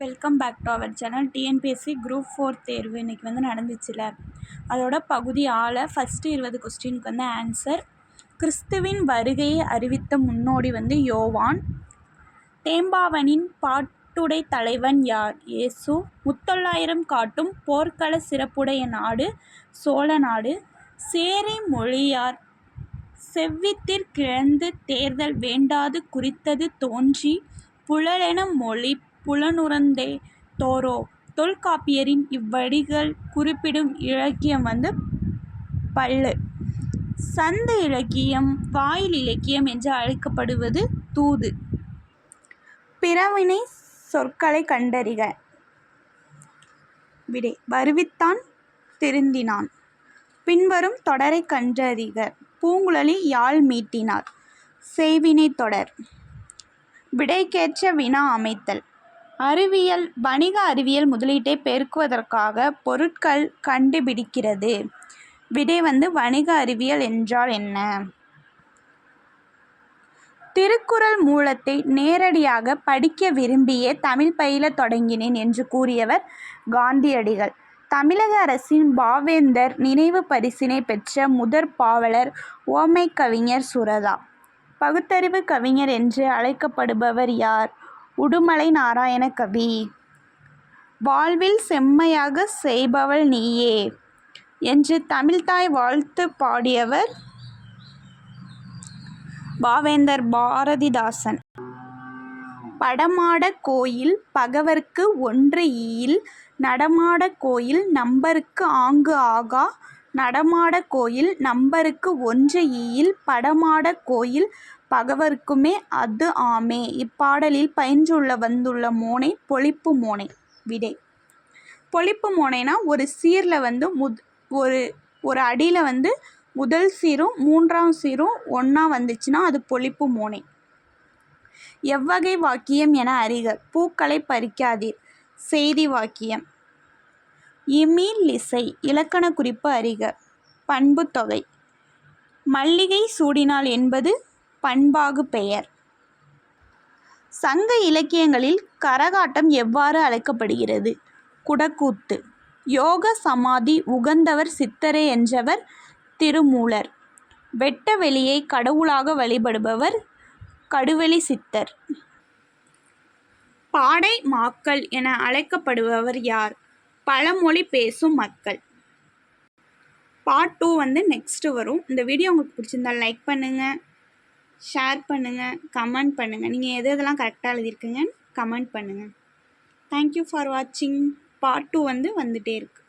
Welcome back to our channel TNPSC group four தேர்வு. இன்றைக்கி வந்து நடந்துச்சுல. அதோட பகுதி ஆளை ஃபஸ்ட்டு இருபது கொஸ்டினுக்கு வந்து ஆன்சர் கிறிஸ்துவின் வருகையை அறிவித்த முன்னோடி வந்து யோவான். தேம்பாவனின் பாட்டுடை தலைவன் யார்? இயேசு. முத்தொள்ளாயிரம் காட்டும் போர்க்கள சிறப்புடைய நாடு சோழ நாடு. சேரி மொழியார் செவ்வித்திற்கிழந்து தேர்தல் வேண்டாது குறித்தது தோன்றி புழலென மொழி புலனுறந்தே தோரோ. தொல்காப்பியரின் இவ்வடிகள் குறிப்பிடும் இலக்கியம் வந்து பள்ளு சந்த இலக்கியம் வாயில் இலக்கியம் என்று அழைக்கப்படுவது தூது. பிறவினை சொற்களை கண்டறிக. விடை வருவித்தான் திருந்தினான். பின்வரும் தொடரை கண்டறிக. பூங்குழலி யாழ் மீட்டினார் செய்வினை தொடர். விடைக்கேற்ற வினா அமைத்தல். அறிவியல் வணிக அறிவியல் முதலீட்டை பெருக்குவதற்காக பொருட்கள் கண்டுபிடிக்கிறது. விடை வந்து வணிக அறிவியல் என்றால் என்ன? திருக்குறள் மூலத்தை நேரடியாக படிக்க விரும்பியே தமிழ் பயில தொடங்கினேன் என்று கூறியவர் காந்தியடிகள். தமிழக அரசின் பாவேந்தர் நினைவு பரிசினை பெற்ற முதற் பாவலர் ஓமை கவிஞர் சுரதா. பகுத்தறிவு கவிஞர் என்று அழைக்கப்படுபவர் யார்? உடுமலை நாராயண கவி. வாழ்வில் செம்மையாக செய்பவள் நீயே. என்று தமிழ்தாய் வாழ்த்து பாடியவர் பாவேந்தர் பாரதிதாசன். படமாட கோயில் பகவர்க்கு ஒன்று ஈயில் நடமாட கோயில் நம்பருக்கு ஆங்கு ஆகா நடமாட கோயில் நம்பருக்கு ஒன்று ஈயில் படமாட கோயில் பகவர்க்குமே அது ஆமே. இப்பாடலில் பயின்றுள்ள வந்துள்ள மோனை பொழிப்பு மோனை விடை. பொழிப்பு மோனைனா ஒரு சீரில் வந்து முத் ஒரு ஒரு அடியில் வந்து முதல் சீரும் மூன்றாம் சீரும் ஒன்றா வந்துச்சுன்னா அது பொழிப்பு மோனை. எவ்வகை வாக்கியம் என அறிக பூக்களை பறிக்காதீர் செய்தி வாக்கியம். இமீல் இசை இலக்கண குறிப்பு அறிக பண்பு தொகை. மல்லிகை சூடினால் என்பது பண்பாகு பெயர். சங்க இலக்கியங்களில் கரகாட்டம் எவ்வாறு அழைக்கப்படுகிறது? குடக்கூத்து. யோக சமாதி உகந்தவர் சித்தரே என்றவர் திருமூலர். வெட்ட வெளியை கடவுளாக வழிபடுபவர் கடுவெளி சித்தர். பாடை மாக்கள் என அழைக்கப்படுபவர் யார்? பழமொழி பேசும் மக்கள். பார்ட் டூ வந்து நெக்ஸ்ட்டு வரும். இந்த வீடியோ உங்களுக்கு பிடிச்சிருந்தா லைக் பண்ணுங்கள் ஷேர் பண்ணுங்கள் கமெண்ட் பண்ணுங்கள் நீங்கள் எது எதெல்லாம் கரெக்டாக எழுதியிருக்குங்கன்னு கமெண்ட் பண்ணுங்கள் தேங்க்யூ ஃபார் வாட்சிங் பார்ட் டூ வந்து வந்துகிட்டே இருக்குது